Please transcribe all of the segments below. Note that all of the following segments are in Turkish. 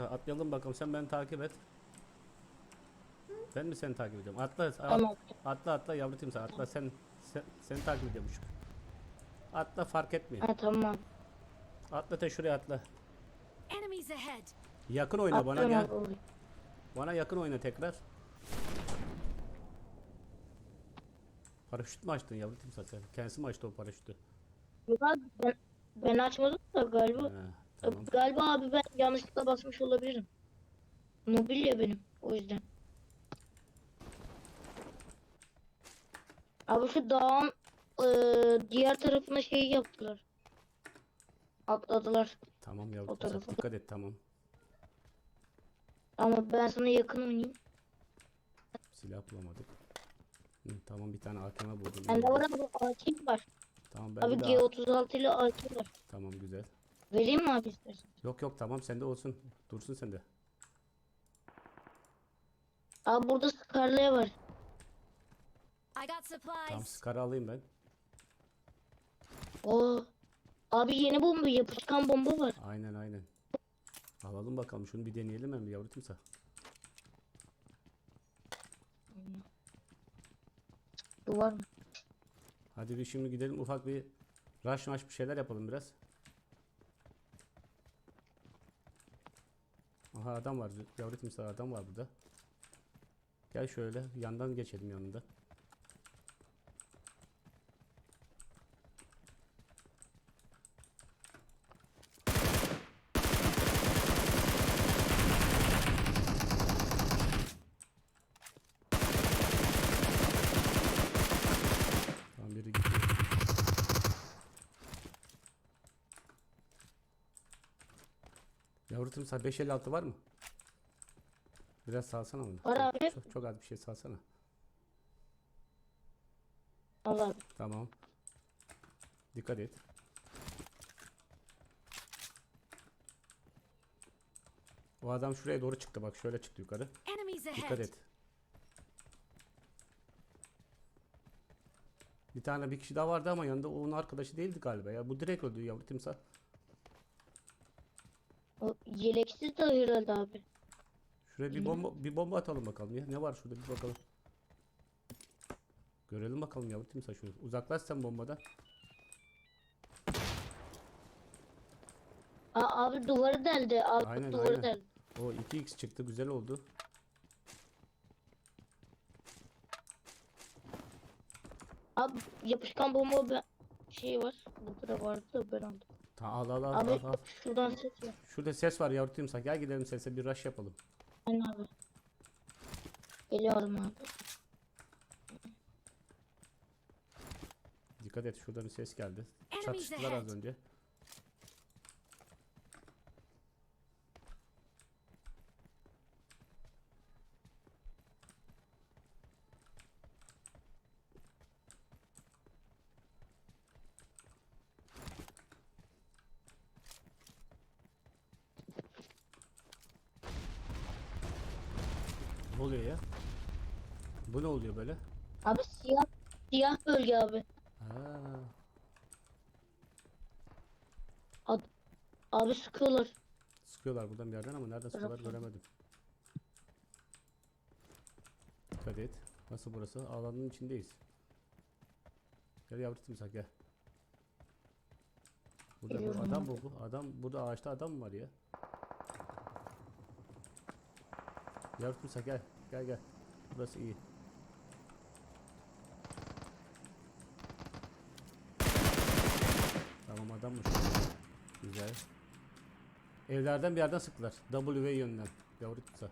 timsah atlayalım bakalım sen beni takip et. Ben mi seni takip ediyorum? Atla, at- Tamam. atla atla yavru timsah atla sen, sen seni takip ediyormuş. Atla fark etmiyor. Ha tamam. Atla da şuraya atla. Yakın oyna bana gel. abi. Bana yakın oyna tekrar. Paraşüt mü açtın yavru timsah sen? Kendisi mi açtı o paraşütü? Ben, ben açmadım da galiba. He, tamam. Galiba abi ben yanlışlıkla basmış olabilirim. Mobilya benim o yüzden. Abi şu dağın eee, diğer tarafına şey yaptılar. Atladılar. Tamam yavru O timsah tarafa. dikkat et tamam. Ama ben sana yakın oynayayım. Silah bulamadık. Hı, tamam bir tane AKM buldum. Bende var abi AK var. Tamam ben Abi bir daha- G36 ile AK var. Tamam güzel. Vereyim mi abi istersen? Yok yok tamam sende olsun. Dursun sende. Abi burada Scarlet var. I got Tamam supplies. Scar'ı alayım ben. Oo. Abi yeni bomba yapışkan bomba var. Aynen aynen. Alalım bakalım şunu bir deneyelim hem yavru timsah. Duvar mı? Hadi bir şimdi gidelim ufak bir rush rush bir şeyler yapalım biraz. Aha adam var. Yavru timsah adam var burada. Gel şöyle yandan geçelim yanında. Tamam biri gitti. Yavru timsah 556 var mı? Biraz salsana onu. Var Çok- abi. Çok, çok az bir şey salsana. Allah. Tamam. Dikkat et. O adam şuraya doğru çıktı bak şöyle çıktı yukarı. Dikkat et. Bir tane bir kişi daha vardı ama yanında onun arkadaşı değildi galiba ya. Bu direkt öldü yavru timsah. Yeleksiz de herhalde abi. Şuraya bir bomba bir bomba atalım bakalım ya. Ne var şurada bir bakalım. Görelim bakalım yavru timsah şunu. Uzaklaş sen bombadan. Aa, abi duvarı deldi. Abi Aynen duvarı aynen. deldi. O 2x çıktı güzel oldu. Abi yapışkan bomba ben şey var. Burada da vardı da ben aldım. Ta al al al Abi al. al. şuradan ses var. Şurada ses var yavru timsah. Gel gidelim sese bir rush yapalım. Aynen abi. Geliyorum abi. Dikkat et şuradan bir ses geldi. Çatıştılar az önce. Ne oluyor ya? Bu ne oluyor böyle? Abi siyah siyah bölge abi. Ha, Ad, abi sıkıyorlar. sıkıyorlar buradan bir yerden ama nereden sıkıyorlar göremedim. Dikkat et. Nasıl burası? Alanın içindeyiz. Gel yavru timsah gel. Burada bu Geliyorum adam abi. bu, bu. Adam burada ağaçta adam var ya? Yavru timsah gel. Gel gel. Burası iyi. Tamam adammış. Güzel. Evlerden bir yerden sıktılar. W yönünden. Yavru timsah.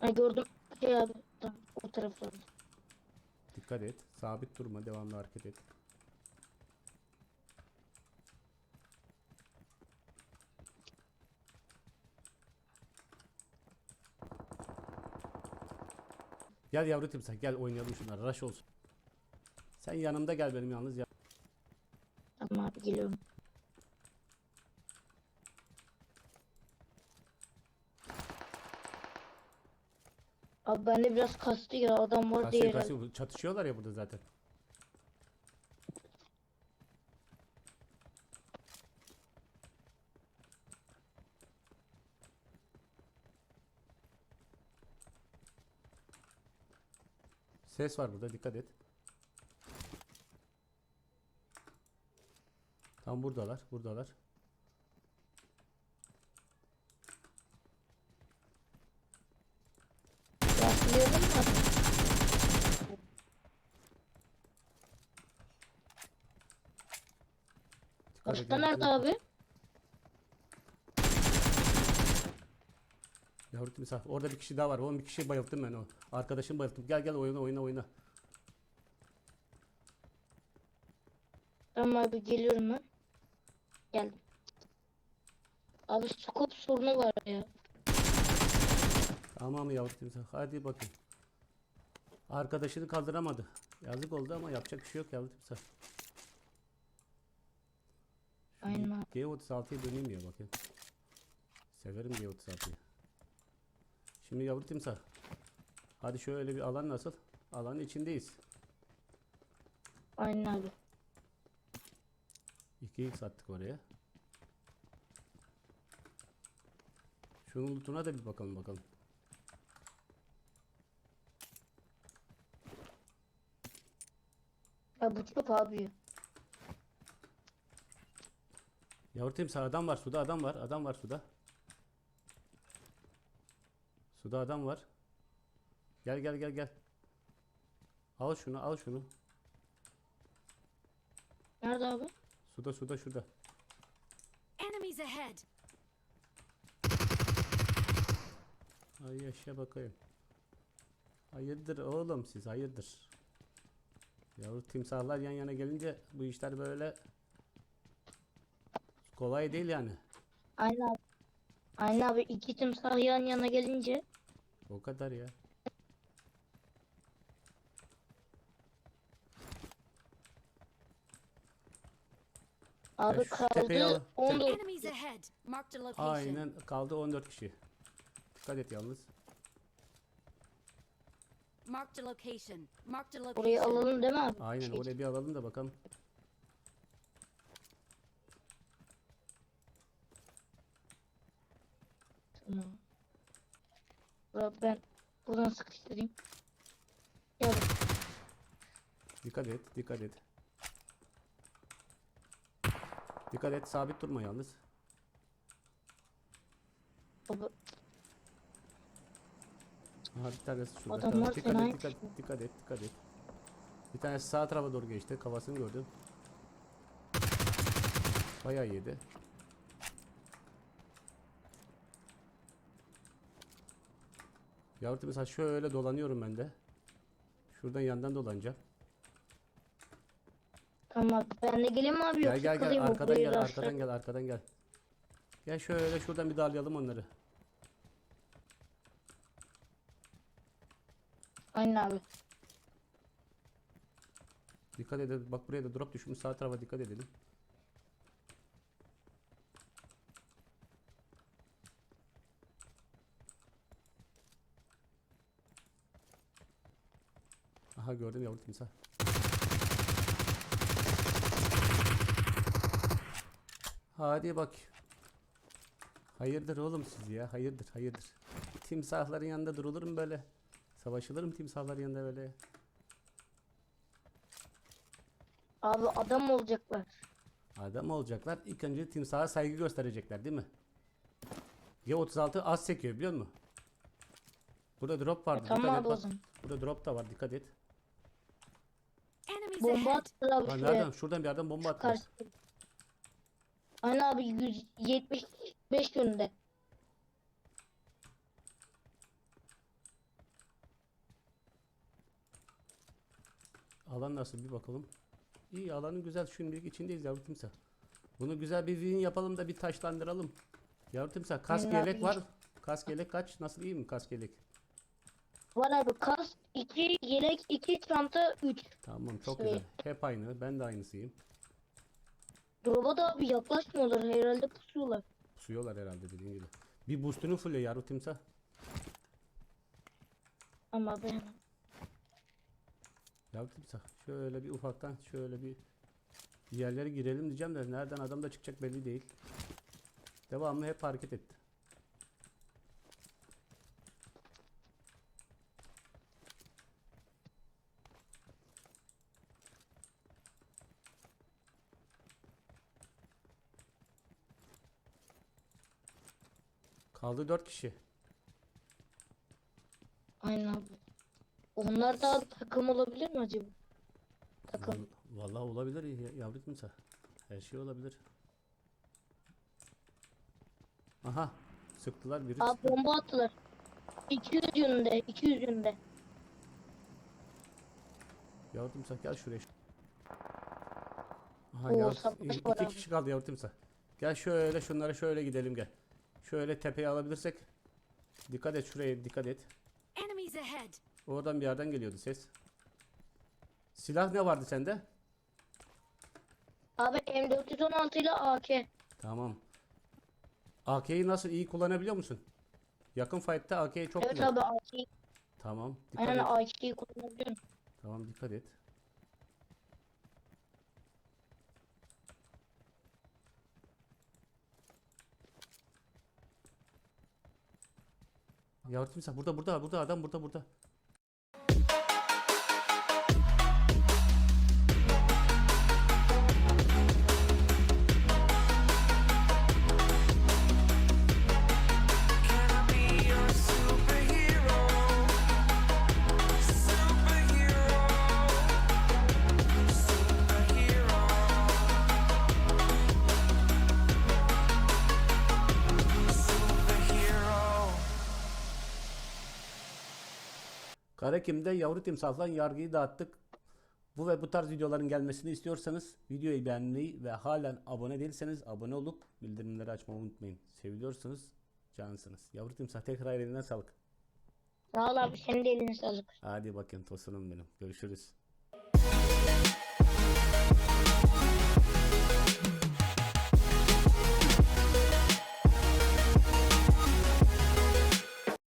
Ay gördüm. Şey abi. O taraflarda. Dikkat et. Sabit durma. Devamlı hareket et. Gel yavru timsah gel oynayalım şunları. Rush olsun. Sen yanımda gel benim yalnız ya. Tamam abi geliyorum. Abi bende biraz kastı ya adam var diye Kasıyor, herhalde. kasıyor. Çatışıyorlar ya burada zaten. Ses var burada dikkat et. Tam buradalar, buradalar. Rastlayalım mı? Nerede abi? Yavru timsah. Orada bir kişi daha var. Oğlum bir kişiyi bayılttım ben o. Arkadaşım bayılttım. Gel gel oyna oyna oyna. Tamam abi geliyorum ben. Geldim. Abi scope sorunu var ya. Tamam mı yavru timsah? Hadi bakın. Arkadaşını kaldıramadı. Yazık oldu ama yapacak bir şey yok yavru timsah. Aynen abi. G36'ya döneyim ya bakayım. Severim G36'yı. Şimdi yavru timsah. Hadi şöyle bir alan nasıl? Alanın içindeyiz. Aynen abi. 2x attık oraya. Şunun lootuna da bir bakalım bakalım. Ya bu çok abi. ya. Yavru timsah adam var suda adam var adam var suda. Suda adam var. Gel gel gel gel. Al şunu al şunu. Nerede abi? Suda suda şurada. Enemies ahead. Ay yaşa bakayım. Hayırdır oğlum siz hayırdır. Yavru timsahlar yan yana gelince bu işler böyle kolay değil yani. Aynen abi. Aynen abi iki timsah yan yana gelince O kadar ya. abi kaldı 14 Enemies ahead. Marked a location. Aynen kaldı 14 kişi. Dikkat et yalnız. Marked a location. Marked a location. alalım değil mi abi? Aynen oraya bir alalım da bakalım. Tamam. Ben buradan sıkıştırayım. Gel Dikkat et, dikkat et. Dikkat et, sabit durma yalnız. baba. Aha bir tanesi şurada. Adamlar dikkat et, dikkat, dikkat et, dikkat et. Bir tanesi sağ tarafa doğru geçti. Kafasını gördüm. Bayağı yedi. Yavrum mesela şöyle dolanıyorum ben de. Şuradan yandan dolanacağım. Tamam abi. Ben de geleyim abi Gel yoksa gel gel kalayım mı? arkadan gel arkadan gel arkadan gel. Gel şöyle şuradan bir darlayalım onları. Aynen abi. Dikkat edelim. Bak buraya da drop düşmüş. Sağ tarafa dikkat edelim. Aha gördüm yavru timsah. Hadi bak. Hayırdır oğlum siz ya? Hayırdır, hayırdır. Timsahların yanında durulur mu böyle? Savaşılır mı timsahların yanında böyle? Abi adam olacaklar. Adam olacaklar. İlk önce timsaha saygı gösterecekler değil mi? G36 az sekiyor biliyor musun? Burada drop vardı. E, tamam abi o zaman. Burada drop da var dikkat et. Bomba attılar abi şuraya. nereden? Şuradan bir yerden bomba attılar. Karşı. Aynen abi 175 yönünde. Alan nasıl bir bakalım. İyi alanın güzel. Şimdilik içindeyiz yavru timsah. Bunu güzel bir win yapalım da bir taşlandıralım. Yavru timsah kask yelek abi. var. Kask yelek kaç? Nasıl iyi mi kask yelek? Var abi kas 2 yelek 2 çanta 3. Tamam çok Şey. güzel. Hep aynı. Ben de aynısıyım. Drop'a da abi yaklaşmıyorlar herhalde pusuyorlar. Pusuyorlar herhalde dediğin gibi. Bir boostunu fulle yavru timsah. Ama ben hemen. Ya timsah şöyle bir ufaktan şöyle bir yerlere girelim diyeceğim de nereden adam da çıkacak belli değil. Devamlı hep hareket etti. Kaldı 4 kişi. Aynen abi. Onlar da takım olabilir mi acaba? Takım. Val- Vallahi olabilir ya- yavru timsah. Her şey olabilir. Aha. Sıktılar biri Abi bomba attılar. 200 yönünde, 200 yönünde. Yavru timsah gel şuraya. Aha Oo, yavru, iki, var iki abi. kişi kaldı yavru timsah. Gel şöyle şunlara şöyle gidelim gel. Şöyle tepeye alabilirsek. Dikkat et şuraya dikkat et. Oradan bir yerden geliyordu ses. Silah ne vardı sende? Abi M416 ile AK. Tamam. AK'yi nasıl iyi kullanabiliyor musun? Yakın fight'ta AK'yi çok Evet güzel. abi AK. Tamam. Dikkat Aynen et. AK'yi kullanabiliyorum. Tamam dikkat et. Yavru timsah burada burada burada adam burada burada. Karakim'de yavru timsahla yargıyı dağıttık. Bu ve bu tarz videoların gelmesini istiyorsanız videoyu beğenmeyi ve halen abone değilseniz abone olup bildirimleri açmayı unutmayın. Seviliyorsunuz, cansınız. Yavru timsah tekrar elinden sağlık. Sağ ol abi senin de eline sağlık. Hadi bakın tosunum benim. Görüşürüz.